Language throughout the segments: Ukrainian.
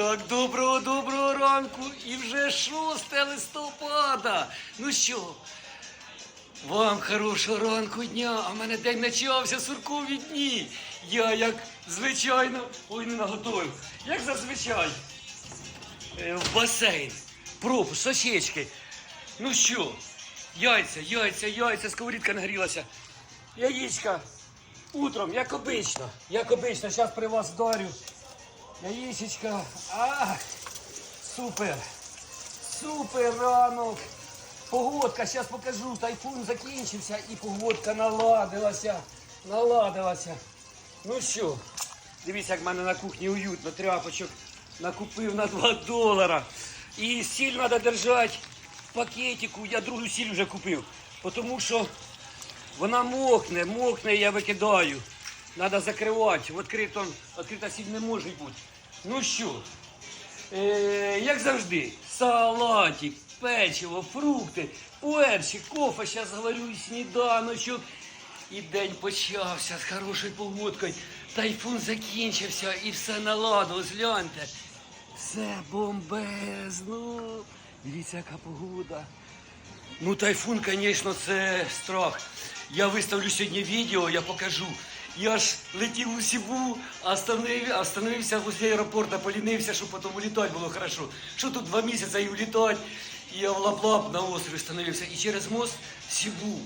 Так, доброго, доброго ранку. І вже 6 листопада. Ну що, вам хорошого ранку дня, а в мене день почався суркові дні. Я, як звичайно, ой, не наготовив, як зазвичай, е, в басейн, пропуск, сосечки. Ну що, яйця, яйця, яйця, сковорідка нагрілася. Яєчка утром, як обично, як обично, зараз при вас вдарю. Яєчечка. А, супер. Супер ранок. Погодка, зараз покажу. Тайфун закінчився і погодка наладилася. Наладилася. Ну що, дивіться, як в мене на кухні уютно, тряпочок накупив на 2 долара. І сіль треба держати в пакетику. Я другу сіль вже купив. Тому що вона мокне, мокне, я викидаю. Треба закривати. В відкритому, відкрита сіль не може бути. Ну що, е, як завжди, салатик, печиво, фрукти, перчик, кофе, зараз говорю, і сніданочок. І день почався з хорошою погодкою. Тайфун закінчився і все наладилось, гляньте. Все бомбезно. Дивіться, яка погода. Ну, тайфун, звісно, це страх. Я виставлю сьогодні відео, я покажу. Я ж летів у Сіву, а останов- а остановився возле аеропорту, полінився, щоб потім улітати було хорошо. Що тут два місяці і улітати? І я в Лап-Лап на острові становився. І через мост Сіву.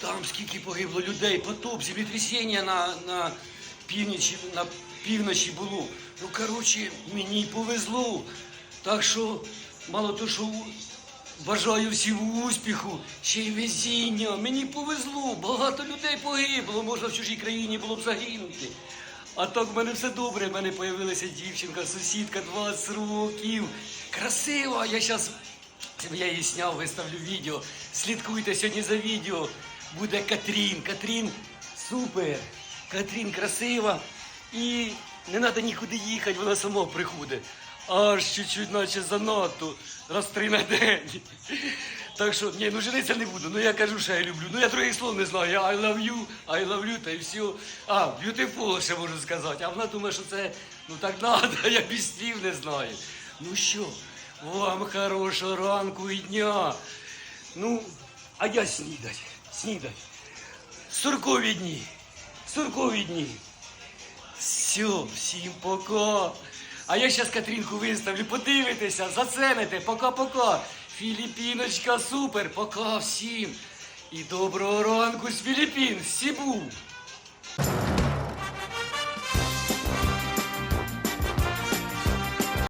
Там скільки погибло людей, потоп, землетрясіння на, на північі, на півночі було. Ну, коротше, мені повезло. Так що, мало то, що Бажаю всім успіху, ще й везіння. Мені повезло, багато людей погибло, можна в чужій країні було б загинути. А так в мене все добре. В мене з'явилася дівчинка, сусідка 20 років. Красива. Я зараз я її зняв, виставлю відео. Слідкуйте сьогодні за відео. Буде Катрін. Катрін супер. Катрін красива. І не треба нікуди їхати, вона сама приходить. Аж чуть-чуть, наче занадто, раз три на день. Так що, ні, ну жениться не буду. Ну я кажу, що я люблю. Ну я других слов не знаю. Я I love you, I love you, та й все. А, beautiful ще можу сказати. А вона думає, що це ну так надо, я без не знаю. Ну що, вам хорошого ранку і дня. Ну, а я снідать, снідать. Суркові дні, суркові дні. Все, всім пока. А я зараз Катрінку виставлю, подивитеся, зацените, пока-пока. Філіпіночка супер, пока всім. І доброго ранку з Філіппін, Сібу.